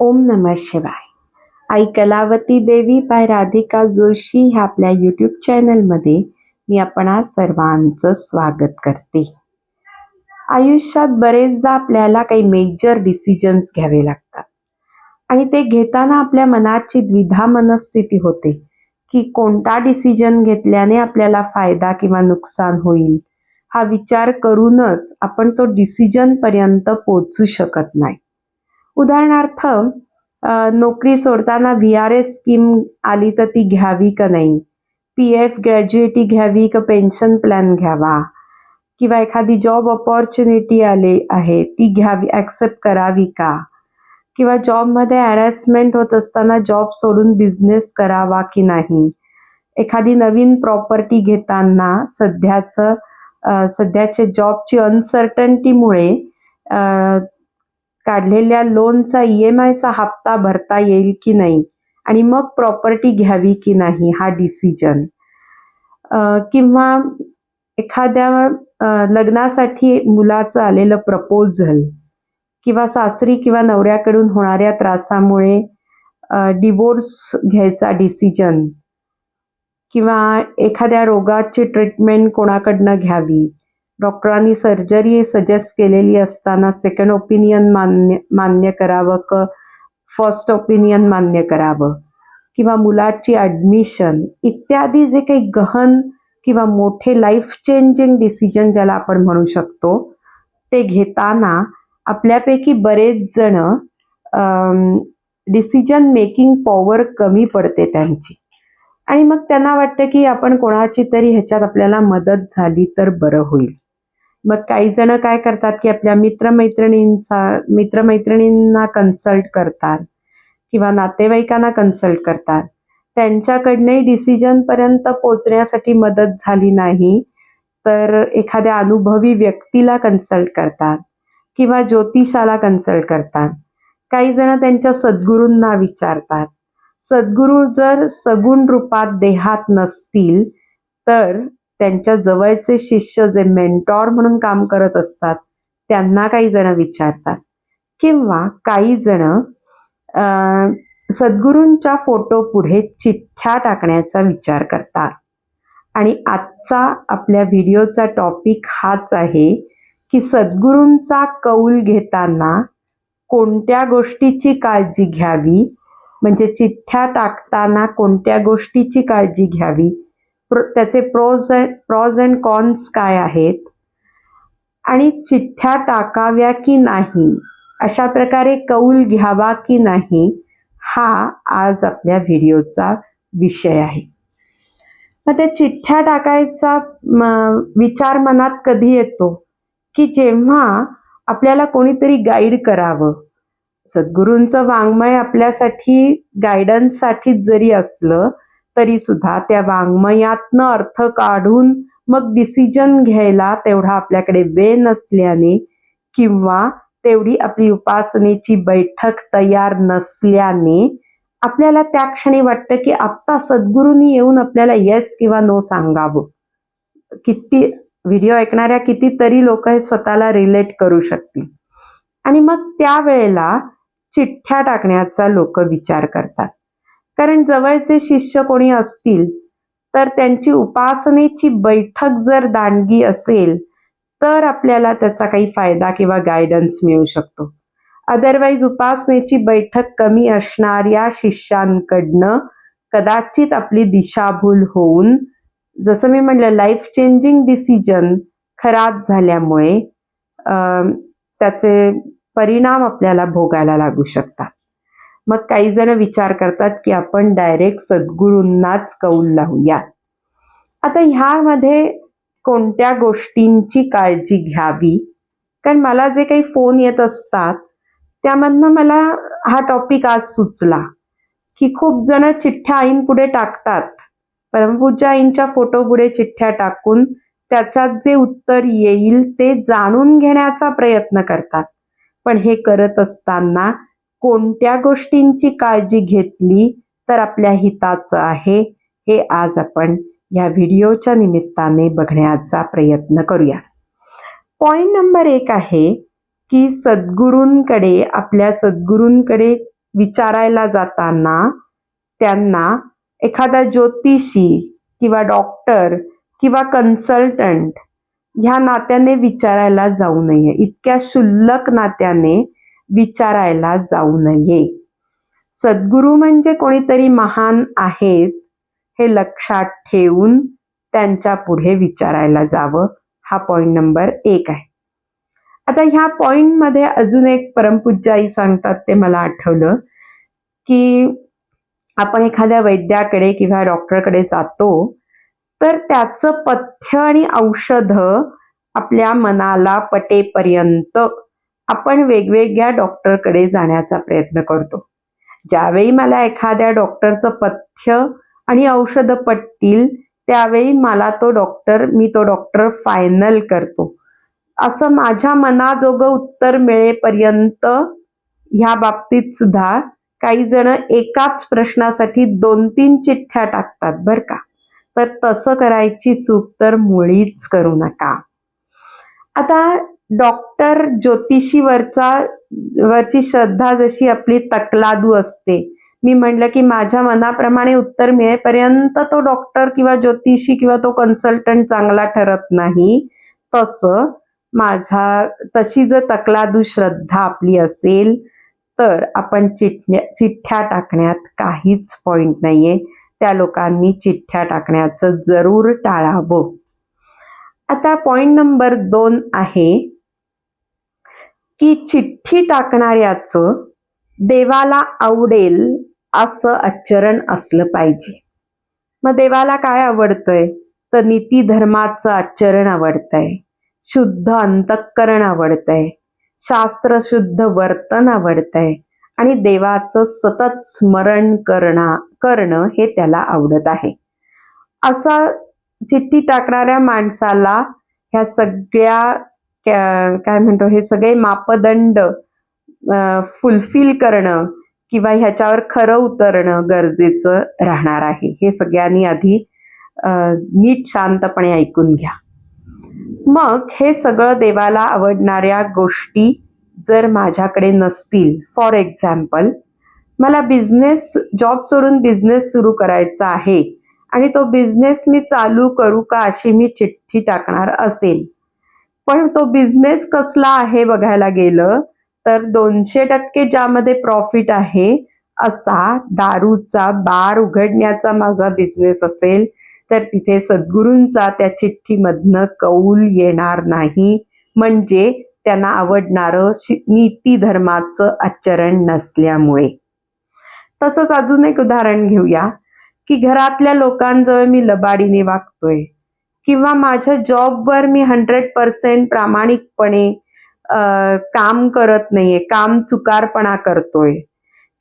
ओम नमः शिवाय. आई कलावती देवी बाय राधिका जोशी ह्या आपल्या यूट्यूब चॅनलमध्ये मी आपणा सर्वांचं स्वागत करते. आयुष्यात बरेचदा आपल्याला काही मेजर डिसिजन्स घ्यावे लागतात. आणि ते घेताना आपल्या मनाची द्विधा मनस्थिती होते की कोणता डिसिजन घेतल्याने आपल्याला फायदा किंवा नुकसान होईल? हा विचार करूनच आपण तो डिसिजनपर्यंत पोचू शकत नाही. उदाहरणार्थ नोकरी सोडताना व्ही आर एस स्कीम आली तर ती घ्यावी का नाही? पी एफ ग्रॅज्युएटी घ्यावी का? पेन्शन प्लॅन घ्यावा? किंवा एखादी जॉब ऑपॉर्च्युनिटी आले आहे ती घ्यावी ॲक्सेप्ट करावी का? किंवा जॉबमध्ये हॅरॅसमेंट होत असताना जॉब सोडून बिझनेस करावा की नाही? एखादी नवीन प्रॉपर्टी घेताना सध्याचं सध्याचे जॉबची अनसर्टन्टीमुळे काढलेल्या लोनचा ई एम आयचा हप्ता भरता येईल की नाही? आणि मग प्रॉपर्टी घ्यावी की नाही हा डिसिजन किंवा एखाद्या लग्नासाठी मुलाचं आलेलं प्रपोजल किंवा सासरी किंवा नवऱ्याकडून होणाऱ्या त्रासामुळे डिवोर्स घ्यायचा डिसिजन किंवा एखाद्या रोगाची ट्रीटमेंट कोणाकडनं घ्यावी? डॉक्टरांनी सर्जरी सजेस्ट केलेली असताना सेकंड ओपिनियन मान्य मान्य करावं क फर्स्ट ओपिनियन मान्य करावं? किंवा मुलाची ॲडमिशन इत्यादी जे काही गहन किंवा मोठे लाईफ चेंजिंग डिसिजन ज्याला आपण म्हणू शकतो ते घेताना आपल्यापैकी बरेच जण डिसिजन मेकिंग पॉवर कमी पडते त्यांची. आणि मग त्यांना वाटतं की आपण कोणाची तरी ह्याच्यात आपल्याला मदत झाली तर बरं होईल. मग काही जण काय करतात की आपल्या मित्रमैत्रिणींचा मित्रमैत्रिणींना कन्सल्ट करतात किंवा नातेवाईकांना कन्सल्ट करतात. त्यांच्याकडनंही डिसिजनपर्यंत पोचण्यासाठी मदत झाली नाही तर एखाद्या अनुभवी व्यक्तीला कन्सल्ट करतात किंवा ज्योतिषाला कन्सल्ट करतात. काही जण त्यांच्या सद्गुरूंना विचारतात. सद्गुरू जर सगुण रूपात देहात नसतील तर त्यांच्या जवळचे शिष्य जे मेंटॉर म्हणून काम करत असतात त्यांना काही जण विचारतात. किंवा काही जण सद्गुरूंच्या फोटो पुढे चिठ्ठ्या टाकण्याचा विचार करतात. आणि आजचा आपल्या व्हिडिओचा टॉपिक हाच आहे की सद्गुरूंचा कौल घेताना कोणत्या गोष्टीची काळजी घ्यावी? म्हणजे चिठ्ठ्या टाकताना कोणत्या गोष्टीची काळजी घ्यावी? प्र त्याचे pros and pros and cons काय आहेत? आणि चिठ्ठ्या टाकाव्या की नाही? अशा प्रकारे कौल घ्यावा की नाही? हा आज आपल्या व्हिडिओचा विषय आहे. मग त्या चिठ्ठ्या टाकायचा विचार मनात कधी येतो? की जेव्हा आपल्याला कोणीतरी गाईड करावं. सद्गुरूंचं वाङ्मय आपल्यासाठी गायडन्ससाठी जरी असलं तरी सुद्धा त्या वाङ्मयातनं अर्थ काढून मग डिसिजन घ्यायला तेवढा आपल्याकडे वेळ नसल्याने किंवा तेवढी आपली उपासनेची बैठक तयार नसल्याने आपल्याला त्या क्षणी वाटतं की आत्ता सद्गुरूंनी येऊन आपल्याला येस किंवा नो सांगावं. किती व्हिडिओ ऐकणाऱ्या कितीतरी लोक हे स्वतःला रिलेट करू शकतील. आणि मग त्यावेळेला चिठ्ठ्या टाकण्याचा लोक विचार करतात. कारण जवळचे शिष्य कोणी असतील तर त्यांची उपासनेची बैठक जर दांडगी असेल तर आपल्याला त्याचा काही फायदा किंवा गायडन्स मिळू शकतो. अदरवाईज उपासनेची बैठक कमी असणाऱ्या शिष्यांकडनं कदाचित आपली दिशाभूल होऊन जसं मी म्हणलं लाईफ चेंजिंग डिसिजन खराब झाल्यामुळे त्याचे परिणाम आपल्याला भोगायला लागू शकतात. मग काही जण विचार करतात की आपण डायरेक्ट सद्गुरूंनाच कौल लावूया. आता ह्यामध्ये कोणत्या गोष्टींची काळजी घ्यावी? कारण मला जे काही फोन येत असतात त्यामधनं मला हा टॉपिक आज सुचला की खूप जण चिठ्ठ्या आईंपुढे टाकतात. परमपूजा आईंच्या फोटो पुढे चिठ्ठ्या टाकून त्याच्यात जे उत्तर येईल ते जाणून घेण्याचा प्रयत्न करतात. पण हे करत असताना कोणत्या गोष्टींची काळजी घेतली तर आपल्या हिताचं आहे हे आज आपण या व्हिडिओच्या निमित्ताने बघण्याचा प्रयत्न करूया. पॉईंट नंबर एक आहे की सद्गुरूंकडे आपल्या सद्गुरूंकडे विचारायला जाताना त्यांना एखादा ज्योतिषी किंवा डॉक्टर किंवा कन्सल्टंट ह्या नात्याने विचारायला जाऊ नये. इतक्या क्षुल्लक नात्याने विचारायला जाऊ नये. सद्गुरू म्हणजे कोणीतरी महान आहेत हे लक्षात ठेवून त्यांच्या पुढे विचारायला जावं. हा पॉइंट नंबर एक आहे. आता ह्या पॉइंटमध्ये अजून एक परमपूज्य आई सांगतात ते मला आठवलं की आपण एखाद्या वैद्याकडे किंवा डॉक्टरकडे जातो तर त्याचं पथ्य आणि औषध आपल्या मनाला पटेपर्यंत आपण वेगवेगळ्या डॉक्टरकडे जाण्याचा प्रयत्न करतो. ज्यावेळी मला एखाद्या डॉक्टरचं पथ्य आणि औषध पटतील त्यावेळी मला तो डॉक्टर मी तो डॉक्टर फायनल करतो. असं माझ्या मनाजोगं उत्तर मिळेपर्यंत ह्या बाबतीत सुद्धा काही जण एकाच प्रश्नासाठी दोन तीन चिठ्ठ्या टाकतात बरं का. तर तसं करायची चूक तर मुळीच करू नका. आता डॉक्टर ज्योतिषीवरचा वरची श्रद्धा जशी आपली तकलादू असते. मी म्हटलं की माझ्या मनाप्रमाणे उत्तर मिळेपर्यंत तो डॉक्टर किंवा ज्योतिषी किंवा तो कन्सल्टंट चांगला ठरत नाही. तसं माझा तशी जर तकलादू श्रद्धा आपली असेल तर आपण चिठ्ठ्या चिठ्ठ्या टाकण्यात काहीच पॉईंट नाहीये. त्या लोकांनी चिठ्ठ्या टाकण्याचं जरूर टाळावं. आता पॉईंट नंबर दोन आहे. की चिठ्ठी टाकणाऱ्याचं देवाला आवडेल असं आचरण असलं पाहिजे. मग देवाला काय आवडतंय? तर नीती धर्माचं आचरण आवडतंय. शुद्ध अंतःकरण आवडतंय. शास्त्रशुद्ध वर्तन आवडतंय. आणि देवाचं सतत स्मरण करणं करणं हे त्याला आवडत आहे. असा चिठ्ठी टाकणाऱ्या माणसाला ह्या सगळ्या काय म्हणतो हे सगळे मापदंड फुलफिल करणं किंवा ह्याच्यावर खरं उतरणं गरजेचं राहणार आहे. हे सगळ्यांनी आधी नीट शांतपणे ऐकून घ्या. मग हे सगळं देवाला आवडणाऱ्या गोष्टी जर माझ्याकडे नसतील फॉर एक्झाम्पल मला बिझनेस जॉब सोडून बिझनेस सुरू करायचा आहे आणि तो बिझनेस मी चालू करू का अशी मी चिठ्ठी टाकणार असेल पण तो बिझनेस कसला आहे बघायला गेलं तर दोनशे टक्के ज्यामध्ये प्रॉफिट आहे असा दारूचा बार उघडण्याचा माझा बिझनेस असेल तर तिथे सद्गुरूंचा त्या चिठ्ठीमधनं कौल येणार नाही. म्हणजे त्यांना आवडणारं शि- नीती धर्माचं आचरण नसल्यामुळे. तसंच अजून एक उदाहरण घेऊया की घरातल्या लोकांजवळ मी लबाडीने वागतोय. किंवा माझ्या जॉबवर मी हंड्रेड पर्सेंट प्रामाणिकपणे काम करत नाहीये काम चुकारपणा करतोय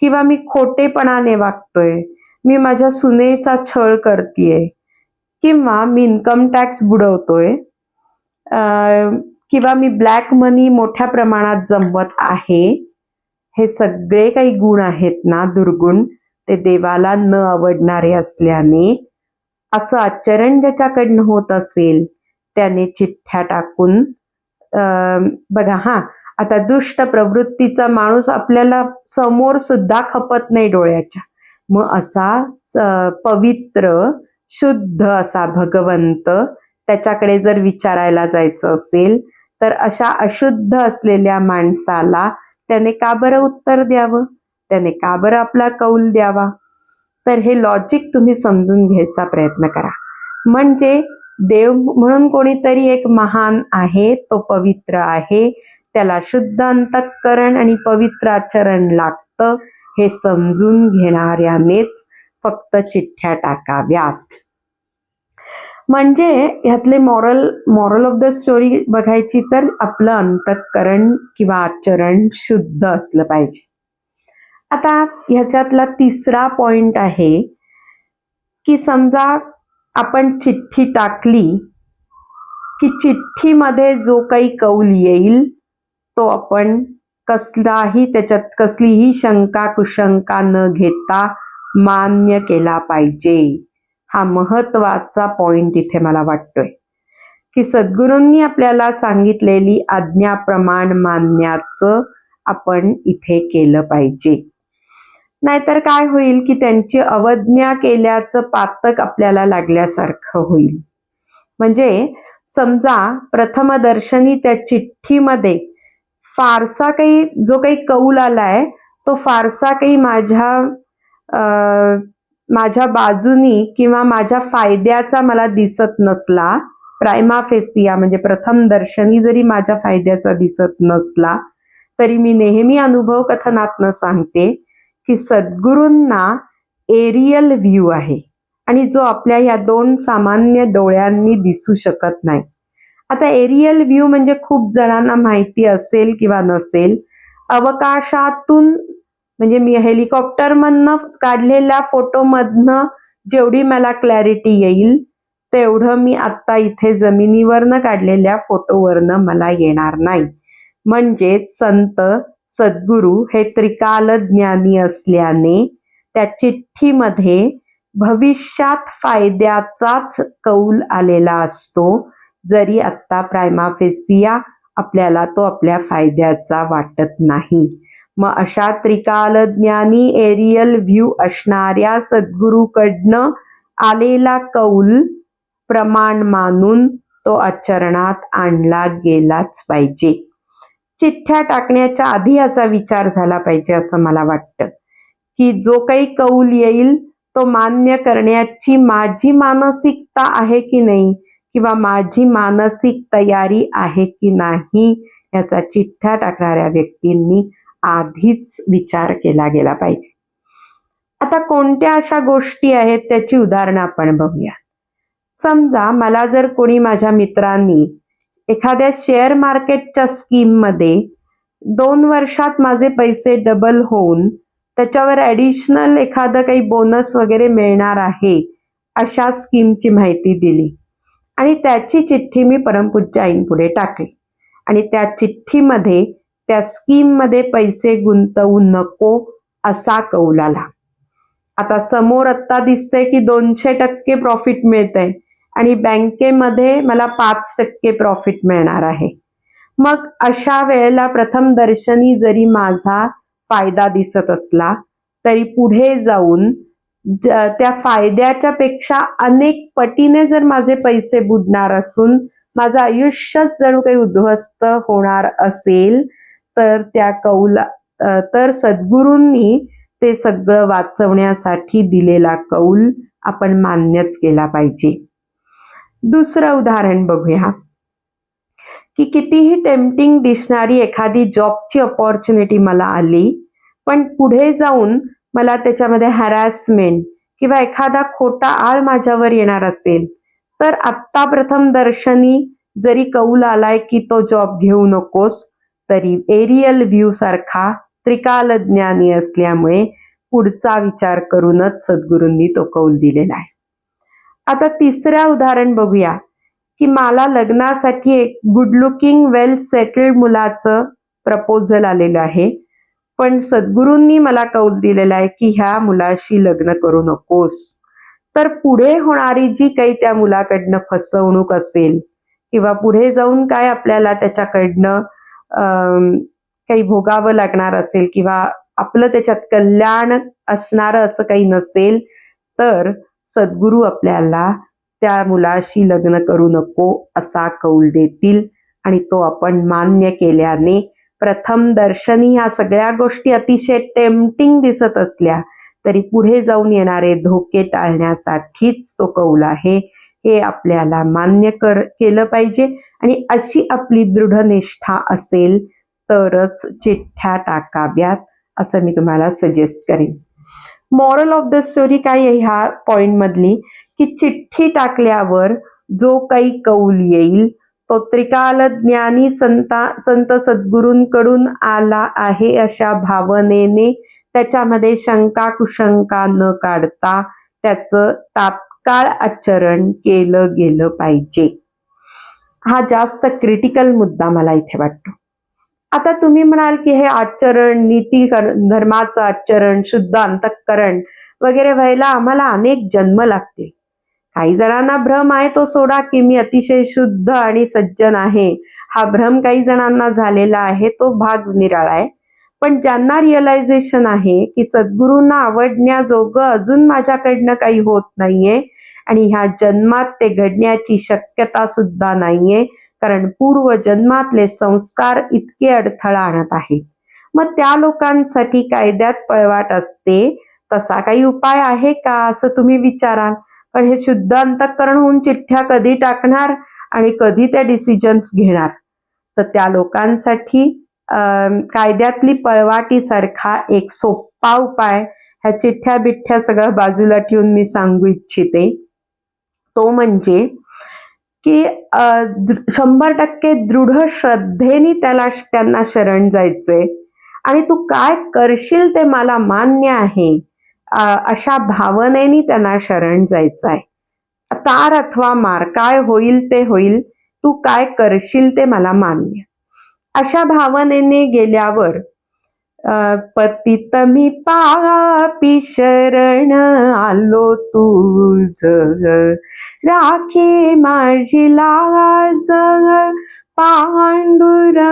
किंवा मी खोटेपणाने वागतोय मी माझ्या सुनेचा छळ करतीये किंवा मी इन्कम टॅक्स बुडवतोय किंवा मी ब्लॅक मनी मोठ्या प्रमाणात जमवत आहे हे सगळे काही गुण आहेत ना दुर्गुण ते देवाला न आवडणारे असल्याने असं आचरण ज्याच्याकडनं होत असेल त्याने चिठ्ठ्या टाकून अं, बघा हा आता दुष्ट प्रवृत्तीचा माणूस आपल्याला समोर सुद्धा खपत नाही डोळ्याच्या. मग असा पवित्र शुद्ध असा भगवंत त्याच्याकडे जर विचारायला जायचं असेल तर अशा अशुद्ध असलेल्या माणसाला त्याने का बरं उत्तर द्यावं? त्याने का बरं आपला कौल द्यावा? तर हे लॉजिक तुम्ही समजून घ्यायचा प्रयत्न करा. म्हणजे देव म्हणून कोणीतरी एक महान आहे तो पवित्र आहे त्याला शुद्ध अंतःकरण आणि पवित्र आचरण लागतं हे समजून घेणाऱ्यानेच फक्त चिठ्ठ्या टाकाव्यात. म्हणजे ह्यातले moral moral of the story बघायची तर आपलं अंतःकरण किंवा आचरण शुद्ध असलं पाहिजे. आता ह्याच्यातला तिसरा पॉइंट आहे की समजा आपण चिठ्ठी टाकली की चिठ्ठीमध्ये जो काही कौल येईल तो आपण कसलाही त्याच्यात कसलीही शंका कुशंका न घेता मान्य केला पाहिजे. हा महत्त्वाचा पॉइंट इथे मला वाटतोय. की सद्गुरूंनी आपल्याला सांगितलेली आज्ञा प्रमाण मानण्याचं आपण इथे केलं पाहिजे. नाहीतर काय होईल की त्यांची अवज्ञा केल्याचं पातक आपल्याला लागल्यासारखं होईल. म्हणजे समजा प्रथमदर्शनी त्या चिठ्ठीमध्ये फारसा काही जो काही कौल आलाय तो फारसा काही माझ्या माझ्या बाजूनी किंवा माझ्या फायद्याचा मला दिसत नसला प्रायमा फेसिया म्हणजे प्रथम दर्शनी जरी माझ्या फायद्याचा दिसत नसला तरी मी नेहमी अनुभव कथनातनं सांगते की सद्गुरूंना एरियल व्ह्यू आहे. आणि जो आपल्या या दोन सामान्य डोळ्यांनी दिसू शकत नाही. आता एरियल व्ह्यू म्हणजे खूप जणांना माहिती असेल किंवा नसेल अवकाशातून म्हणजे मी हेलिकॉप्टरमधनं काढलेल्या फोटोमधनं जेवढी मला क्लॅरिटी येईल तेवढं मी आत्ता इथे जमिनीवरनं काढलेल्या फोटोवरनं मला येणार नाही. म्हणजेच संत सद्गुरू हे त्रिकाल ज्ञानी असल्याने त्या चिठ्ठीमध्ये भविष्यात फायद्याचाच कौल आलेला असतो. जरी आत्ता प्रायमाफेसिया आपल्याला तो आपल्या फायद्याचा वाटत नाही. मग अशा त्रिकालज्ञानी एरियल व्ह्यू असणाऱ्या सद्गुरूकडनं आलेला कौल प्रमाण मानून तो आचरणात आणला गेलाच पाहिजे. चिठ्ठ्या टाकण्याच्या आधी याचा विचार झाला पाहिजे असं मला वाटतं. की जो काही कौल येईल तो मान्य करण्याची माझी मानसिकता आहे की नाही किंवा माझी मानसिक तयारी आहे की नाही याचा चिठ्ठ्या टाकणाऱ्या व्यक्तींनी आधीच विचार केला गेला पाहिजे. आता कोणत्या अशा गोष्टी आहेत त्याची उदाहरणं आपण बघूया समजा मला जर कोणी माझ्या मित्रांनी एखाद्या शेअर मार्केटच्या स्कीममध्ये दोन वर्षात माझे पैसे डबल होऊन त्याच्यावर ॲडिशनल एखादं काही बोनस वगैरे मिळणार आहे अशा स्कीमची माहिती दिली. आणि त्याची चिठ्ठी मी परमपूज्य आईंपुढे टाकली. आणि त्या चिठ्ठीमध्ये त्या स्कीममध्ये पैसे गुंतवू नको असा कौल आला आता समोर आत्ता दिसतंय की दोनशे टक्के प्रॉफिट मिळतंय. आणि बँकेमध्ये मला पाच टक्के प्रॉफिट मिळणार आहे. मग अशा वेळेला प्रथम दर्शनी जरी माझा फायदा दिसत असला तरी पुढे जाऊन त्या फायद्याच्या पेक्षा अनेक पटीने जर माझे पैसे बुडणार असून माझं आयुष्यच जणू काही उद्ध्वस्त होणार असेल तर त्या कौला तर सद्गुरूंनी ते सगळं वाचवण्यासाठी दिलेला कौल आपण मान्यच केला पाहिजे. दुसरं उदाहरण बघूया. की कितीही टेम्पटिंग दिसणारी एखादी जॉबची अपॉर्च्युनिटी मला आली पण पुढे जाऊन मला त्याच्यामध्ये हॅरॅसमेंट किंवा एखादा खोटा आळ माझ्यावर येणार असेल तर आत्ता प्रथम दर्शनी जरी कौल आलाय की तो जॉब घेऊ नकोस तरी एरियल व्ह्यू सारखा त्रिकाल ज्ञानी असल्यामुळे पुढचा विचार करूनच सद्गुरूंनी तो कौल दिलेला आहे. आता तिसऱ्या उदाहरण बघूया की मला लग्नासाठी एक गुड लुकिंग वेल सेटल्ड मुलाचं प्रपोजल आलेलं आहे. पण सद्गुरूंनी मला कौल दिलेला आहे की ह्या मुलाशी लग्न करू नकोस. तर पुढे होणारी जी काही त्या मुलाकडनं फसवणूक असेल किंवा पुढे जाऊन काय आपल्याला त्याच्याकडनं काही भोगावं लागणार असेल किंवा आपलं त्याच्यात कल्याण असणारं असं काही नसेल तर सद्गुरू आपल्याला त्या मुलाशी लग्न करू नको असा कौल देतील. आणि तो आपण मान्य केल्याने प्रथम दर्शनी ह्या सगळ्या गोष्टी अतिशय टेम्पटिंग दिसत असल्या तरी पुढे जाऊन येणारे धोके टाळण्यासाठीच तो कौल आहे. हे आपल्याला मान्य कर केलं पाहिजे. आणि अशी आपली दृढ निष्ठा असेल तरच चिठ्ठ्या टाकाव्यात असं मी तुम्हाला सजेस्ट करेन. मॉरल ऑफ द स्टोरी काय आहे ह्या पॉईंट मधली? की चिठ्ठी टाकल्यावर जो काही कौल येईल तो त्रिकाल ज्ञानी संता संत सद्गुरूंकडून आला आहे अशा भावनेने त्याच्यामध्ये शंका कुशंका न काढता त्याचं तात्काळ आचरण केलं गेलं पाहिजे. हा जास्त क्रिटिकल मुद्दा मला इथे वाटतो. आता तुम्ही म्हणाल की हे आचरण नीती धर्माचं आचरण शुद्ध अंतःकरण वगैरे व्हायला आम्हाला अनेक जन्म लागतील. काही जणांना भ्रम आहे तो सोडा की मी अतिशय शुद्ध आणि सज्जन आहे. हा भ्रम काही जणांना झालेला आहे तो भाग निराळा आहे. पण ज्यांना रिअलायझेशन आहे की सद्गुरूंना आवडण्याजोगं अजून माझ्याकडनं काही होत नाहीये आणि ह्या जन्मात ते घडण्याची शक्यता सुद्धा नाहीये कारण पूर्व जन्मातले संस्कार इतके अडथळा आणत आहेत. मग त्या लोकांसाठी कायद्यात पळवाट असते तसा काही उपाय आहे का असं तुम्ही विचाराल? पण हे शुद्ध अंतःकरण होऊन चिठ्ठ्या कधी टाकणार आणि कधी त्या डिसिजन्स घेणार? तर त्या लोकांसाठी कायद्यातली पळवाटीसारखा एक सोपा उपाय ह्या चिठ्ठ्या बिठ्ठ्या सगळं बाजूला ठेवून मी सांगू इच्छिते. तो म्हणजे की शंभर टक्के दृढ श्रद्धेने त्याला त्यांना शरण जायचंय. आणि तू काय करशील ते मला मान्य आहे. अशा भावनेने त्यांना शरण जायचं आहे तार अथवा मार काय होईल ते होईल. तू काय करशील ते मला मान्य. अशा भावनेने गेल्यावर पतित मी पापी शरण आलो तुझ राखी माझी लाज पांडुरंगा.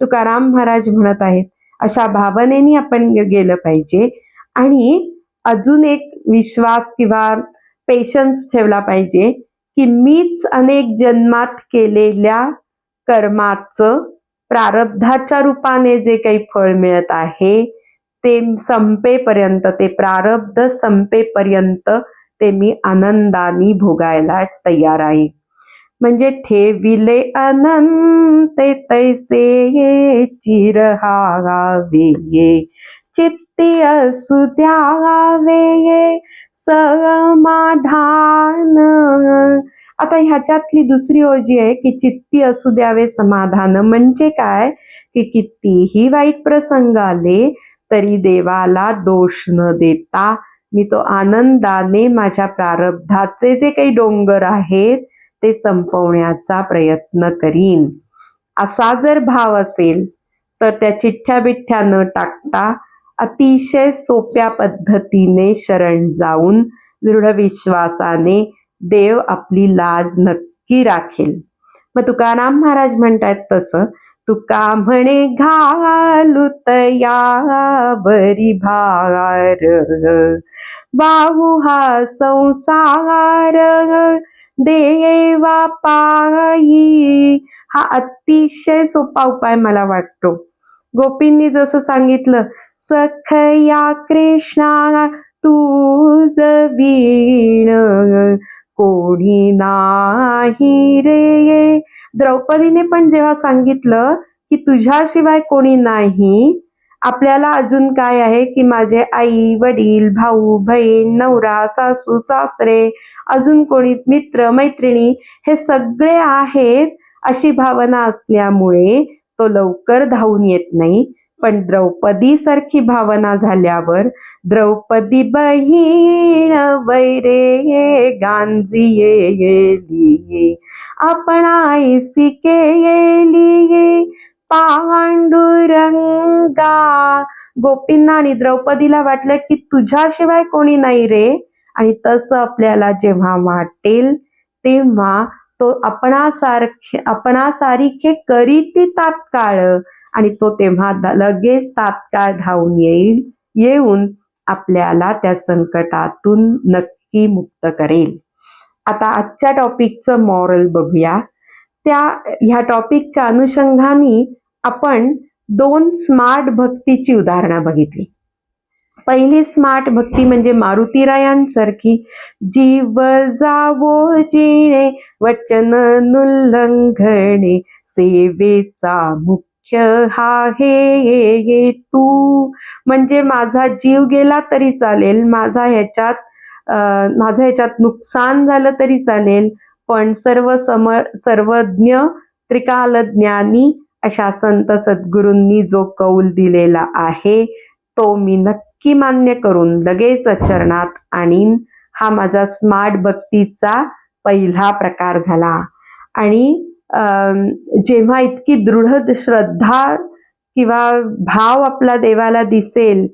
तुकाराम महाराज म्हणत आहेत अशा भावनेने आपण गेलं पाहिजे. आणि अजून एक विश्वास किंवा पेशन्स ठेवला पाहिजे की मीच अनेक जन्मात केलेल्या कर्माचं प्रारब्धाच्या रूपाने जे काही फळ मिळत आहे ते संपेपर्यंत ते प्रारब्ध संपेपर्यंत ते मी आनंदाने भोगायला तयार आहे. म्हणजे ठेविले अनंत तैसे ये चिरहावे ये चित्ती असू द्यावे ये समाधान आता ह्याच्यातली दुसरी ओळ जी आहे की चित्ती असू द्यावे समाधान. म्हणजे काय? की कितीही वाईट प्रसंग आले तरी देवाला दोष न देता मी तो आनंदाने माझ्या प्रारब्धाचे जे काही डोंगर आहेत ते संपवण्याचा प्रयत्न करीन. असा जर भाव असेल तर त्या चिठ्ठ्या बिठ्ठ्या न टाकता अतिशय सोप्या पद्धतीने शरण जाऊन दृढ विश्वासाने देव आपली लाज नक्की राखेल. मग तुकाराम महाराज म्हणतात तसं तुका म्हणे घालू तया बरी भार. बाहू हा संसार. देवा पायी हा अतिशय सोपा उपाय मला वाटतो. गोपींनी जसं सांगितलं सखया कृष्णा तू जवीण कोणी नाही रे. द्रौपदीने पण जेव्हा सांगितलं की तुझ्याशिवाय कोणी नाही आपल्याला अजून काय आहे की माझे आई वडील भाऊ बहीण नवरा सासू सासरे अजून कोणी मित्र मैत्रिणी हे सगळे आहेत अशी भावना असल्यामुळे तो लवकर धावून येत नाही. पण द्रौपदी सारखी भावना झाल्यावर द्रौपदी बहीण वैरे गांजी येली आपण आईसी केली पांडुरंगा. गोपींना आणि द्रौपदीला वाटलं की तुझ्याशिवाय कोणी नाही रे. आणि तसं आपल्याला जेव्हा वाटेल तेव्हा तो आपणासारखे आपणासारिखे करीती तात्काळ आणि तो तेव्हा लगेच तात्काळ धावून येईल येऊन आपल्याला त्या संकटातून नक्की मुक्त करेल. आता आजच्या टॉपिकचं मॉरल बघूया. त्या ह्या टॉपिकच्या अनुषंगाने आपण दोन स्मार्ट भक्तीची उदाहरणं बघितली. पहिली स्मार्ट भक्ती म्हणजे मारुतीरायांसारखी जीव जावो जिणे वचन उल्लंघणे सेवेचा मुक्त हा हे तू. म्हणजे माझा जीव गेला तरी चालेल. माझा ह्याच्यात माझं ह्याच्यात नुकसान झालं तरी चालेल. पण सर्व सम सर्वज्ञ त्रिकालज्ञानी अशा संत सद्गुरूंनी जो कौल दिलेला आहे तो मी नक्की मान्य करून लगेच चरणात आणीन. हा माझा स्मार्ट भक्तीचा पहिला प्रकार झाला. आणि जेव्हा इतकी दृढ श्रद्धा किंवा भाव आपला देवाला दिसेल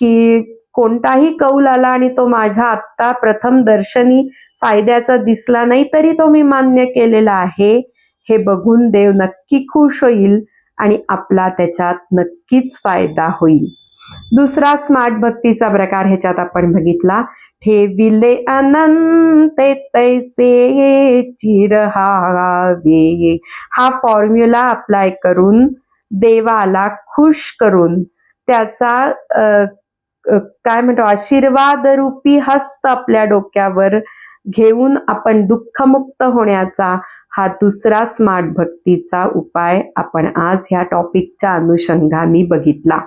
की कोणताही कौल आला आणि तो माझ्या आत्ता प्रथम दर्शनी फायद्याचा दिसला नाही तरी तो मी मान्य केलेला आहे. हे बघून देव नक्की खुश होईल आणि आपला त्याच्यात नक्कीच फायदा होईल. दुसरा स्मार्ट भक्तीचा प्रकार ह्याच्यात आपण बघितला ठेविले अनंत तैसे चिरहावे. हा फॉर्म्युला अप्लाय करून देवाला खुश करून त्याचा काय म्हणतो आशीर्वाद रूपी हस्त आपल्या डोक्यावर घेऊन आपण दुःखमुक्त होण्याचा हा दुसरा स्मार्ट भक्तीचा उपाय आपण आज ह्या टॉपिकच्या अनुषंगाने बघितला.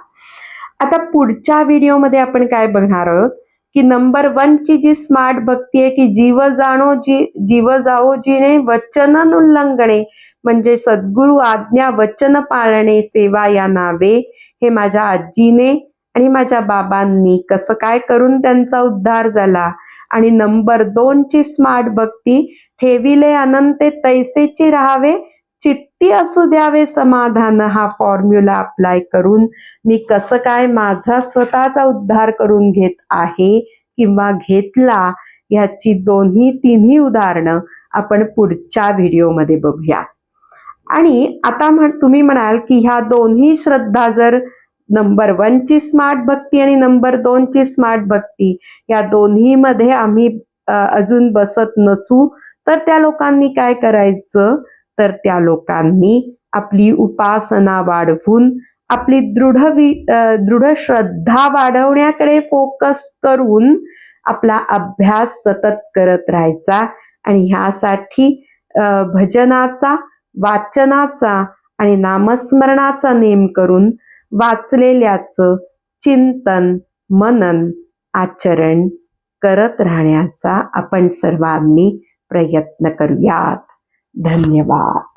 आता पुढच्या व्हिडिओमध्ये आपण काय बघणार आहोत? की नंबर वन ची जी स्मार्ट भक्ती आहे की जीव जाणो जी जीव जाओ जीने वचन उल्लंघणे म्हणजे सद्गुरु आज्ञा वचन पाळणे सेवा या नावे हे माझ्या आजीने आणि माझ्या बाबांनी कसं काय करून त्यांचा उद्धार झाला. आणि नंबर दोन ची स्मार्ट भक्ती ठेविले अनंते तैसेची राहावे चित्ती असू द्यावे समाधान हा फॉर्म्युला अप्लाय करून मी कसं काय माझा स्वतःचा उद्धार करून घेत आहे किंवा घेतला ह्याची दोन्ही तिन्ही उदाहरणं आपण पुढच्या व्हिडिओमध्ये बघूया. आणि आता म्हण तुम्ही म्हणाल की ह्या दोन्ही श्रद्धा जर नंबर वन ची स्मार्ट भक्ती आणि नंबर दोन ची स्मार्ट भक्ती या दोन्हीमध्ये आम्ही अजून बसत नसू तर त्या लोकांनी काय करायचं? तर त्या लोकांनी आपली उपासना वाढवून आपली दृढ दृढ श्रद्धा वाढवण्याकडे फोकस करून आपला अभ्यास सतत करत राहायचा आणि ह्यासाठी भजनाचा वाचनाचा आणि नामस्मरणाचा नेम करून वाचलेल्याचं चिंतन मनन आचरण करत राहण्याचा आपण सर्वांनी प्रयत्न करूयात. धन्यवाद